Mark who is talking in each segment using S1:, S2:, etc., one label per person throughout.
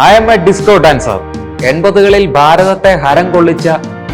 S1: I am a disco dancer എൺപതുകളിൽ ഭാരതത്തെ ഹരം കൊള്ളിച്ച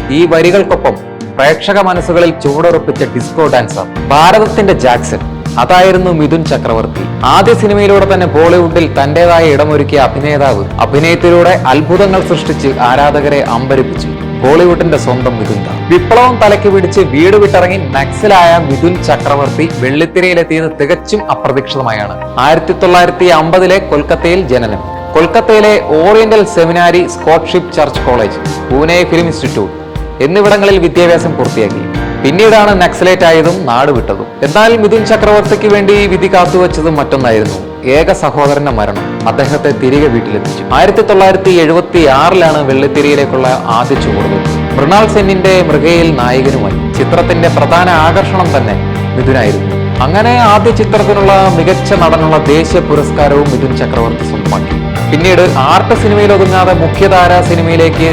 S1: ഈ വരികൾക്കൊപ്പം പ്രേക്ഷക മനസ്സുകളിൽ ചുവടുറപ്പിച്ച ഡിസ്കോ ഡാൻസർ ഭാരതത്തിന്റെ ജാക്സൺ. അതായിരുന്നു മിഥുൻ ചക്രവർത്തി. ആദ്യ സിനിമയിലൂടെ തന്നെ ബോളിവുഡിൽ തന്റേതായ ഇടമൊരുക്കിയ അഭിനേതാവ് അഭിനയത്തിലൂടെ അത്ഭുതങ്ങൾ സൃഷ്ടിച്ച് ആരാധകരെ അമ്പരിപ്പിച്ചു. ബോളിവുഡിന്റെ സ്വന്തം മിഥുൻ വിപ്ലവം തലയ്ക്ക് പിടിച്ച് വീട് വിട്ടിറങ്ങി നക്സലായ മിഥുൻ ചക്രവർത്തി വെള്ളിത്തിരയിലെത്തിയത് തികച്ചും അപ്രതീക്ഷിതമായാണ്. ആയിരത്തി തൊള്ളായിരത്തി അമ്പതിലെ കൊൽക്കത്തയിൽ ജനനം. കൊൽക്കത്തയിലെ oriental seminary Scottish church college Pune film institute എന്നിവിടങ്ങളിൽ വിദ്യാഭ്യാസം പൂർത്തിയാക്കി. പിന്നീടാണ് നക്സലേറ്റ് ആയതും നാട് വിട്ടതും. എന്നാൽ മിഥുൻ ചക്രവർത്തിക്ക് വേണ്ടി വിധി കാത്തുവച്ചതും മറ്റൊന്നായിരുന്നു ഏക സഹോദരന്റെ മരണം. അദ്ദേഹത്തെ തിരികെ വീട്ടിലെത്തിച്ചു. ആയിരത്തി തൊള്ളായിരത്തി എഴുപത്തി ആറിലാണ് വെള്ളിത്തിരിയിലേക്കുള്ള ആദ്യ ചുവടുവെപ്പ് മൃണാൾ സെന്നിന്റെ മൃഗയിൽ നായകനുമായി. ചിത്രത്തിന്റെ പ്രധാന ആകർഷണം തന്നെ മിഥുനായിരുന്നു. അങ്ങനെ ആദ്യ ചിത്രത്തിനുള്ള മികച്ച നടനുള്ള ദേശീയ പുരസ്കാരവും മിഥുൻ ചക്രവർത്തി സ്വന്തമാക്കി. പിന്നീട് ആർട്ട് സിനിമയിൽ ഒതുങ്ങാതെ മുഖ്യധാര സിനിമയിലേക്ക്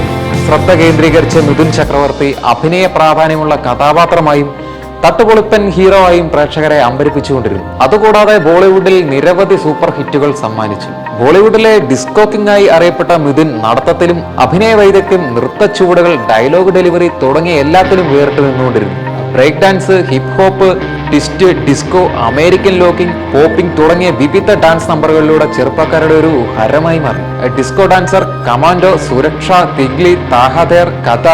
S1: ശ്രദ്ധ കേന്ദ്രീകരിച്ച മിഥുൻ ചക്രവർത്തി അഭിനയ പ്രാധാന്യമുള്ള കഥാപാത്രമായും തട്ടുപൊളിപ്പൻ ഹീറോ ആയും പ്രേക്ഷകരെ അമ്പരിപ്പിച്ചുകൊണ്ടിരുന്നു. അതുകൂടാതെ ബോളിവുഡിൽ നിരവധി സൂപ്പർ ഹിറ്റുകൾ സമ്മാനിച്ചു. ബോളിവുഡിലെ ഡിസ്കോ കിങ് ആയി അറിയപ്പെട്ട മിഥുൻ നടത്തത്തിലും അഭിനയ വൈദഗ്ധ്യം നൃത്ത ചുവടുകൾ ഡയലോഗ് ഡെലിവറി തുടങ്ങിയ എല്ലാത്തിലും വേറിട്ട് നിന്നുകൊണ്ടിരുന്നു. Break dance hip hop twist disco American locking popping തുടങ്ങിയ വിവിധ ഡാൻസ് നമ്പറുകളിലൂടെ ചെറുപ്പക്കാരുടെ ഒരു ഹരമായി മാറി. ഡിസ്കോ ഡാൻസർ കമാൻഡോ സുരക്ഷ തിഗ്ലി താഹദേർ കഥ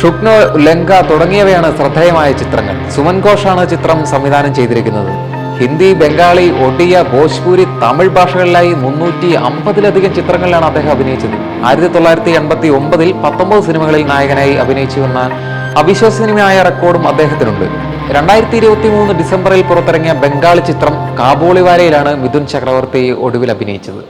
S1: ഷുക്നോ ലങ്ക തുടങ്ങിയവയാണ് ശ്രദ്ധേയമായ ചിത്രങ്ങൾ. സുമൻ ഘോഷാണ് ചിത്രം സംവിധാനം ചെയ്തിരിക്കുന്നത്. ഹിന്ദി ബംഗാളി ഒഡിയ ഭോജ്പൂരി തമിഴ് ഭാഷകളിലായി മുന്നൂറ്റി അമ്പതിലധികം ചിത്രങ്ങളിലാണ് അദ്ദേഹം അഭിനയിച്ചത്. ആയിരത്തി തൊള്ളായിരത്തി എൺപത്തി ഒമ്പതിൽ പത്തൊമ്പത് സിനിമകളിൽ നായകനായി അഭിനയിച്ചു വന്ന അവിശ്വസനീയമായ റെക്കോർഡും അദ്ദേഹത്തിനുണ്ട്. രണ്ടായിരത്തി ഇരുപത്തി മൂന്ന് ഡിസംബറിൽ പുറത്തിറങ്ങിയ ബംഗാളി ചിത്രം കാബോളിവാരയിലാണ് മിഥുൻ ചക്രവർത്തി ഒടുവിൽ അഭിനയിച്ചത്.